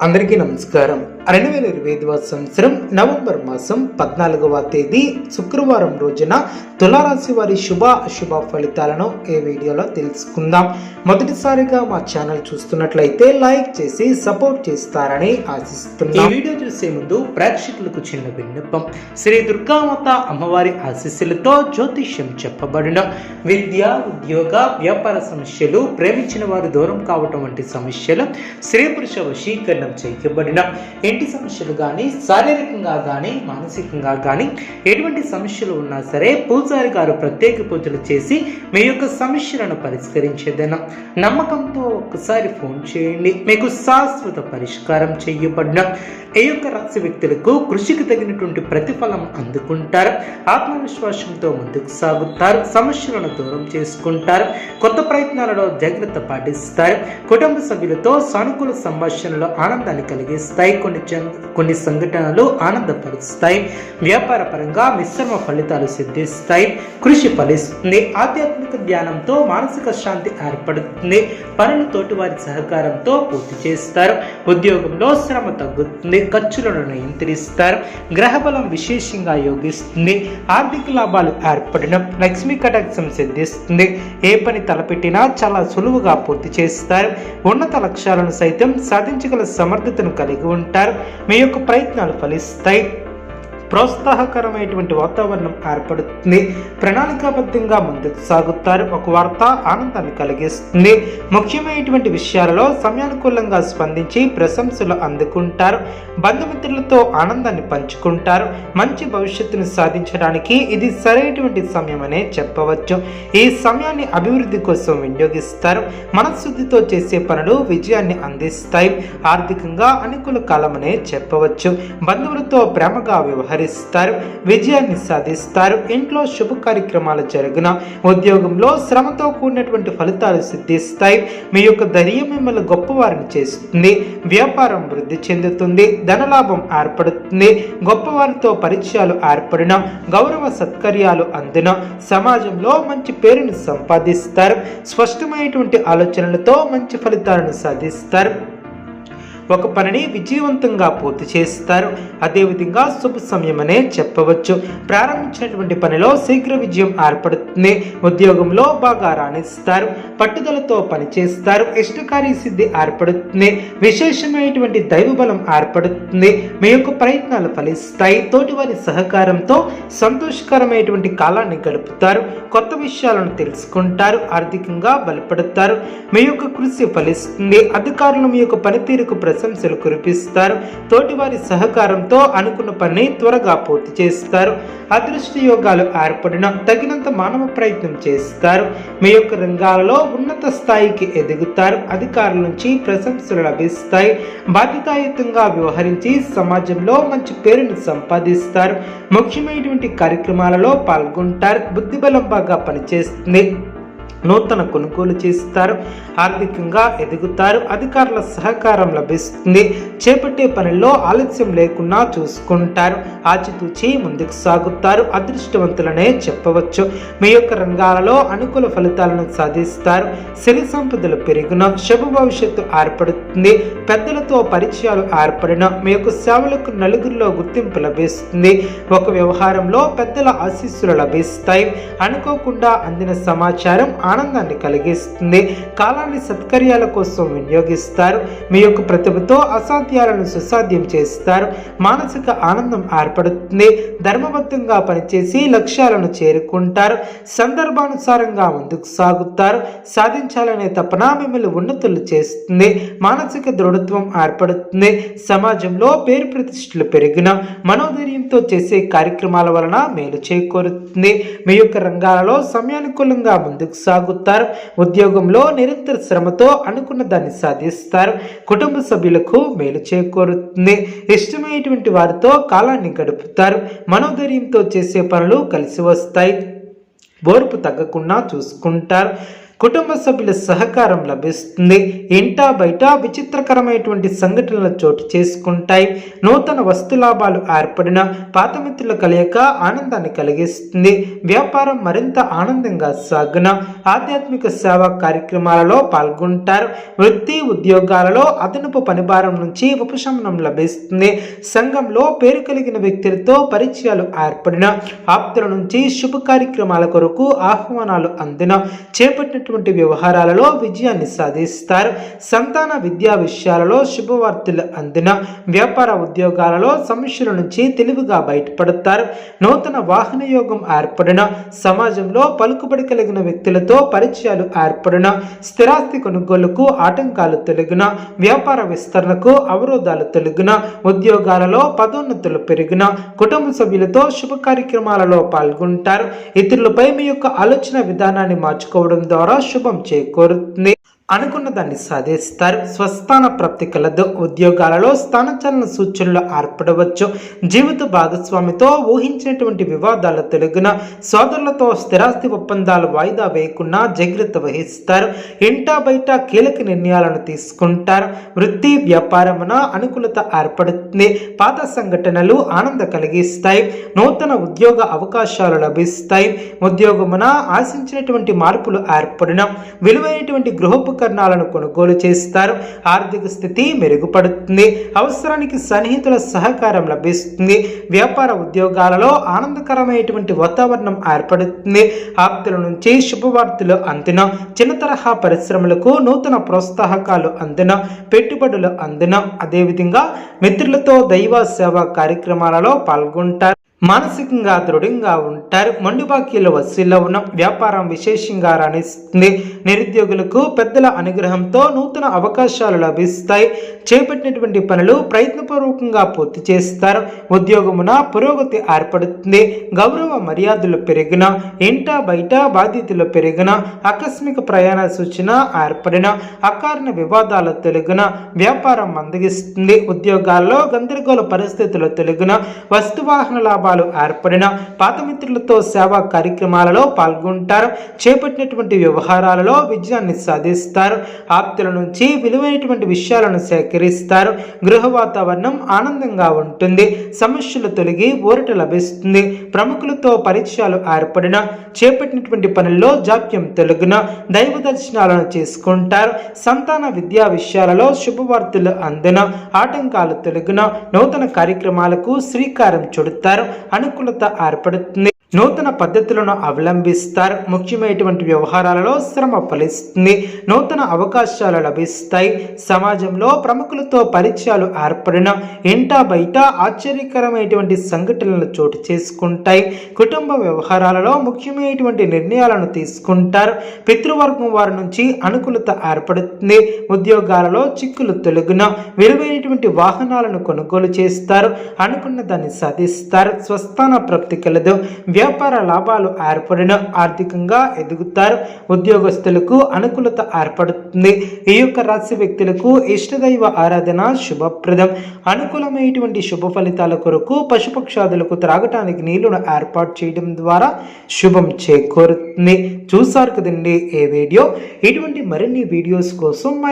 అందరికీ నమస్కారం. రెండు వేల ఇరవై ఐదవ సంవత్సరం నవంబర్ మాసం పద్నాలుగవ తేదీ శుక్రవారం రోజున తులారాశి వారి శుభ అశుభ ఫలితాలను ఈ వీడియోలో తెలుసుకుందాం. మొదటిసారిగా మా ఛానల్ చూస్తున్నట్లయితే లైక్ చేసి సపోర్ట్ చేస్తారని ఆశిస్తున్నాం. ఈ వీడియో చూసే ముందు ప్రేక్షకులకు చిన్న విన్నపం. శ్రీ దుర్గామాత అమ్మవారి ఆశీస్సులతో జ్యోతిష్యం చెప్పబడిన. విద్య ఉద్యోగ వ్యాపార సమస్యలు ప్రేమించిన వారు దూరం కావటం వంటి సమస్యలు స్త్రీ పురుష వశీకరణం చేయబడిన ఇంటి సమస్యలు కానీ శారీరకంగా కానీ మానసికంగా కానీ ఎటువంటి సమస్యలు ఉన్నా సరే పూజారి గారు ప్రత్యేక పూజలు చేసి మీ యొక్క సమస్యలను పరిష్కరించేదన నమ్మకంతో ఒక్కసారి ఫోన్ చేయండి. మీకు శాశ్వత పరిష్కారం చేయబడిన ఈ యొక్క రాశి వ్యక్తులకు కృషికి తగినటువంటి ప్రతిఫలం అందుకుంటారు. ఆత్మవిశ్వాసంతో ముందుకు సాగుతారు. సమస్యలను దూరం చేసుకుంటారు. కొత్త ప్రయత్నాలలో జాగ్రత్త పాటిస్తారు. కుటుంబ సభ్యులతో సానుకూల సంభాషణలో ఆనందాన్ని కలిగిస్తాయి కొన్ని కొన్ని సంఘటనలు ఆనందపరుస్తాయి. వ్యాపార పరంగా మిశ్రమ ఫలితాలు సిద్ధిస్తాయి. కృషి ఫలిస్తుంది. ఆధ్యాత్మిక జ్ఞానంతో మానసిక శాంతి ఏర్పడుతుంది. పనులు తోటి వారి సహకారంతో పూర్తి చేస్తారు. ఉద్యోగంలో శ్రమ తగ్గుతుంది. ఖర్చులను నియంత్రిస్తారు. గ్రహబలం విశేషంగా యోగిస్తుంది. ఆర్థిక లాభాలు ఏర్పడడం లక్ష్మీ కటాక్షం సిద్ధిస్తుంది. ఏ పని తలపెట్టినా చాలా సులువుగా పూర్తి చేస్తారు. ఉన్నత లక్ష్యాలను సైతం సాధించగల సమర్థతను కలిగి ఉంటారు. మీ యొక్క ప్రయత్నాలు ఫలిస్తాయి. ప్రోత్సాహకరమైనటువంటి వాతావరణం ఏర్పడుతుంది. ప్రణాళికాబద్ధంగా ముందుకు సాగుతారు. ఒక వార్త ఆనందాన్ని కలిగిస్తుంది. ముఖ్యమైనటువంటి విషయాలలో సమయానుకూలంగా స్పందించి ప్రశంసలు అందుకుంటారు. బంధుమిత్రులతో ఆనందాన్ని పంచుకుంటారు. మంచి భవిష్యత్తును సాధించడానికి ఇది సరైనటువంటి సమయమనే చెప్పవచ్చు. ఈ సమయాన్ని అభివృద్ధి కోసం వినియోగిస్తారు. మనశుద్ధితో చేసే పనులు విజయాన్ని అందిస్తాయి. ఆర్థికంగా అనుకూల కాలమనే చెప్పవచ్చు. బంధువులతో ప్రేమగా వ్యవహరి సాధిస్తారు విజయాన్ని సాధిస్తారు. ఇంట్లో శుభ కార్యక్రమాలు జరిగిన ఉద్యోగంలో శ్రమతో కూడినటువంటి ఫలితాలు సిద్ధిస్తాయి. మీ యొక్క ధైర్యం మిమ్మల్ని గొప్పవారిని చేస్తుంది. వ్యాపారం వృద్ధి చెందుతుంది. ధనలాభం ఏర్పడుతుంది. గొప్పవారితో పరిచయాలు ఏర్పడిన గౌరవ సత్కర్యాలు అందిన సమాజంలో మంచి పేరును సంపాదిస్తారు. స్పష్టమైనటువంటి ఆలోచనలతో మంచి ఫలితాలను సాధిస్తారు. ఒక పనిని విజయవంతంగా పూర్తి చేస్తారు. అదేవిధంగా శుభ సమయమనే చెప్పవచ్చు. ప్రారంభించినటువంటి పనిలో శీఘ్ర విజయం ఏర్పడుతుంది. ఉద్యోగంలో బాగా రాణిస్తారు. పట్టుదలతో పనిచేస్తారు. ఇష్టకార్య సిద్ధి ఏర్పడుతుంది. విశేషమైనటువంటి దైవ బలం ఏర్పడుతుంది. మీ యొక్క ప్రయత్నాలు ఫలిస్తాయి. తోటివారి సహకారంతో సంతోషకరమైనటువంటి కాలాన్ని గడుపుతారు. కొత్త విషయాలను తెలుసుకుంటారు. ఆర్థికంగా బలపడతారు. మీ యొక్క కృషి ఫలిస్తుంది. అధికారులు మీ యొక్క పనితీరుకు ప్రశంసలు కురిపిస్తారు. తోటివారి సహకారంతో అనుకున్న పని త్వరగా పూర్తి చేస్తారు. అదృష్ట యోగాలు ఏర్పడిన తగినంత మానవ ప్రయత్నం చేస్తారు. మీ యొక్క రంగాలలో ఉన్నత స్థాయికి ఎదుగుతారు. అధికారుల నుంచి ప్రశంసలు లభిస్తాయి. బాధ్యతాయుతంగా వ్యవహరించి సమాజంలో మంచి పేరును సంపాదిస్తారు. ముఖ్యమైనటువంటి కార్యక్రమాలలో పాల్గొంటారు. బుద్ధిబలం బాగా పనిచేస్తుంది. నూతన కొనుగోలు చేస్తారు ఆర్థికంగా ఎదుగుతారు అధికారుల సహకారం లభిస్తుంది. చేపట్టే పనిలో ఆలస్యం లేకుండా చూసుకుంటారు. ఆచితూచి ముందుకు సాగుతారు అదృష్టవంతులనే చెప్పవచ్చు. మీ యొక్క రంగాలలో అనుకూల ఫలితాలను సాధిస్తారు. సిరి సంపదలు పెరిగిన శుభ భవిష్యత్తు ఏర్పడుతుంది. పెద్దలతో పరిచయాలు ఏర్పడిన మీ యొక్క సేవలకు నలుగురిలో గుర్తింపు లభిస్తుంది. ఒక వ్యవహారంలో పెద్దల ఆశీస్సులు లభిస్తాయి. అనుకోకుండా అందిన సమాచారం ఆనందాన్ని కలిగిస్తుంది. కాలాన్ని సత్కర్యాల కోసం వినియోగిస్తారు. మీ యొక్క ప్రతిభతో అసాధ్యాలను సుసాధ్యం చేస్తారు. మానసిక ఆనందం ఏర్పడుతుంది. ధర్మబద్ధంగా పనిచేసి లక్ష్యాలను చేరుకుంటారు. సందర్భానుసారంగా ముందుకు సాగుతారు. సాధించాలనే తపన మిమ్మల్ని ఉన్నతులు చేస్తుంది. మానసిక దృఢత్వం ఏర్పడుతుంది. సమాజంలో పేరు ప్రతిష్టలు పెరిగిన మనోధైర్యంతో చేసే కార్యక్రమాల వలన మేలు చేకూరుతుంది. మీ యొక్క రంగాలలో సమయానుకూలంగా ముందుకు సాగు కొనసాగుతారు ఉద్యోగంలో నిరంతర శ్రమతో అనుకున్న దాన్ని సాధిస్తారు. కుటుంబ సభ్యులకు మేలు చేకూరుతుంది. ఇష్టమైనటువంటి వారితో కాలాన్ని గడుపుతారు. మనోధైర్యంతో చేసే పనులు కలిసి వస్తాయి. ఓర్పు తగ్గకుండా చూసుకుంటారు. కుటుంబ సభ్యుల సహకారం లభిస్తుంది. ఇంటా బయట విచిత్రకరమైనటువంటి సంఘటనలు చోటు చేసుకుంటాయి. నూతన వస్తు లాభాలు ఏర్పడిన పాత మిత్రుల కలయిక ఆనందాన్ని కలిగిస్తుంది. వ్యాపారం మరింత ఆనందంగా సాగున ఆధ్యాత్మిక సేవా కార్యక్రమాలలో పాల్గొంటారు. వృత్తి ఉద్యోగాలలో అదనపు పనిభారం నుంచి ఉపశమనం లభిస్తుంది. సంఘంలో పేరు కలిగిన వ్యక్తులతో పరిచయాలు ఏర్పడిన ఆప్తుల నుంచి శుభ కార్యక్రమాల కొరకు ఆహ్వానాలు అందిన చేపట్టిన చేపట్టినటువంటి వ్యవహారాలలో విజయాన్ని సాధిస్తారు. సంతాన విద్యా విషయాలలో శుభవార్తలు అందిన వ్యాపార ఉద్యోగాలలో సమస్యల నుంచి తెలివిగా బయటపడతారు. నూతన వాహన యోగం ఏర్పడిన సమాజంలో పలుకుబడి కలిగిన వ్యక్తులతో పరిచయాలు ఏర్పడిన స్థిరాస్తి కొనుగోలుకు ఆటంకాలు తొలగిన వ్యాపార విస్తరణకు అవరోధాలు తొలగిన ఉద్యోగాలలో పదోన్నతులు పెరిగిన కుటుంబ సభ్యులతో శుభ కార్యక్రమాలలో పాల్గొంటారు. ఇతరులపై మీ యొక్క ఆలోచన విధానాన్ని మార్చుకోవడం ద్వారా శుభం చేకూరుతుంది అనుకున్న దాన్ని సాధిస్తారు. స్వస్థాన ప్రాప్తి కలదు. ఉద్యోగాలలో స్థానచలన సూచనలు ఏర్పడవచ్చు. జీవిత భాగస్వామితో ఊహించినటువంటి వివాదాల తెలుగున సోదరులతో స్థిరాస్తి ఒప్పందాలు వాయిదా వేయకుండా జాగ్రత్త వహిస్తారు. ఇంటా బయట కీలక నిర్ణయాలను తీసుకుంటారు. వృత్తి వ్యాపారమున అనుకూలత ఏర్పడుతుంది. పాత సంఘటనలు ఆనంద కలిగిస్తాయి. నూతన ఉద్యోగ అవకాశాలు లభిస్తాయి. ఉద్యోగమున ఆశించినటువంటి మార్పులు ఏర్పడిన విలువైనటువంటి ఉపకరణాలను కొనుగోలు చేస్తారు. ఆర్థిక స్థితి మెరుగుపడుతుంది. అవసరానికి సన్నిహితుల సహకారం లభిస్తుంది. వ్యాపార ఉద్యోగాలలో ఆనందకరమైనటువంటి వాతావరణం ఏర్పడుతుంది. ఆప్తుల నుంచి శుభవార్తలు అందిన చిన్న తరహా పరిశ్రమలకు నూతన ప్రోత్సాహకాలు అందిన పెట్టుబడులు అందిన అదేవిధంగా మిత్రులతో దైవ సేవా కార్యక్రమాలలో పాల్గొంటారు. మానసికంగా దృఢంగా ఉంటారు. మండుబాకీల వసీల్లో వసూల్లో ఉన్న వ్యాపారం విశేషంగా రాణిస్తుంది. నిరుద్యోగులకు పెద్దల అనుగ్రహంతో నూతన అవకాశాలు లభిస్తాయి. చేపట్టినటువంటి పనులు ప్రయత్నపూర్వకంగా పూర్తి చేస్తారు. ఉద్యోగమున పురోగతి ఏర్పడుతుంది. గౌరవ మర్యాదలు పెరిగిన ఇంట బయట బాధ్యతలు పెరిగిన ఆకస్మిక ప్రయాణ సూచన ఏర్పడిన అకారణ వివాదాలు తొలగిన వ్యాపారం మందగిస్తుంది. ఉద్యోగాల్లో గందరగోళ పరిస్థితులు తొలగిన వస్తువాహన లాభాలు ఏర్పడిన పాత మిత్రులతో సేవా కార్యక్రమాలలో పాల్గొంటారు. చేపట్టినటువంటి వ్యవహారాలలో విజయాన్ని సాధిస్తారు. ఆప్తుల నుంచి విలువైనటువంటి విషయాలను సేకరిస్తారు. గృహ వాతావరణం ఆనందంగా ఉంటుంది. సమస్యలు తొలగి ఊరట లభిస్తుంది. ప్రముఖులతో పరిచయాలు ఏర్పడిన చేపట్టినటువంటి పనుల్లో జాప్యం తొలగిన దైవ దర్శనాలను చేసుకుంటారు. సంతాన విద్యా విషయాలలో శుభవార్తలు అందిన ఆటంకాలు తొలగిన నూతన కార్యక్రమాలకు శ్రీకారం చుడతారు. అనుకూలత ఏర్పడుతుంది నూతన పద్ధతులను అవలంబిస్తారు. ముఖ్యమైనటువంటి వ్యవహారాలలో శ్రమ ఫలిస్తుంది. నూతన అవకాశాలు లభిస్తాయి. సమాజంలో ప్రముఖులతో పరిచయాలు ఏర్పడిన ఇంటా బయట ఆశ్చర్యకరమైనటువంటి సంఘటనలు చోటు చేసుకుంటాయి. కుటుంబ వ్యవహారాలలో ముఖ్యమైనటువంటి నిర్ణయాలను తీసుకుంటారు. పితృవర్గం వారి నుంచి అనుకూలత ఏర్పడుతుంది. ఉద్యోగాలలో చిక్కులు తొలగిన విలువైనటువంటి వాహనాలను కొనుగోలు చేస్తారు. అనుకున్న దాన్ని సాధిస్తారు. స్వస్థాన ప్రాప్తి కలదు. వ్యాపార లాభాలు ఏర్పడిన ఆర్థికంగా ఎదుగుతారు. ఉద్యోగస్తులకు అనుకూలత ఏర్పడుతుంది. ఈ యొక్క రాశి వ్యక్తులకు ఇష్టదైవ ఆరాధన శుభప్రదం. అనుకూలమైనటువంటి శుభ ఫలితాల కొరకు పశుపక్షాదులకు త్రాగటానికి నీళ్ళను ఏర్పాటు చేయడం ద్వారా శుభం చేకూరుతుంది. చూసారు కదండి ఏ వీడియో. ఇటువంటి మరిన్ని వీడియోస్ కోసం మా